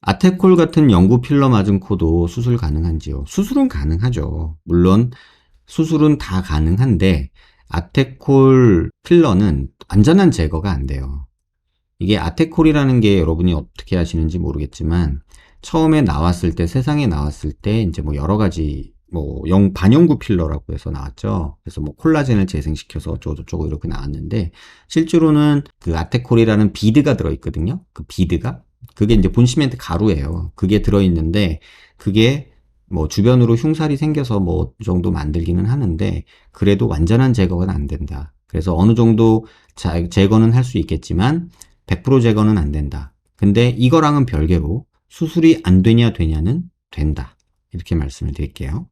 아테콜 같은 영구 필러 맞은 코도 수술 가능한지요? 수술은 가능하죠. 물론 수술은 다 가능한데 아테콜 필러는 완전한 제거가 안 돼요. 이게 아테콜이라는 게 여러분이 어떻게 하시는지 모르겠지만 처음에 나왔을 때 세상에 나왔을 때 이제 뭐 여러 가지 뭐 영, 반영구 필러라고 해서 나왔죠. 그래서 뭐 콜라겐을 재생시켜서 어쩌고저쩌고 이렇게 나왔는데 실제로는 그 아테콜이라는 비드가 들어있거든요. 그 비드가 그게 이제 본시멘트 가루예요. 그게 들어있는데 그게 뭐 주변으로 흉살이 생겨서 뭐 정도 만들기는 하는데 그래도 완전한 제거는 안 된다. 그래서 어느 정도 자- 제거는 할 수 있겠지만 100% 제거는 안 된다. 근데 이거랑은 별개로 수술이 안 되냐 되냐는 된다. 이렇게 말씀을 드릴게요.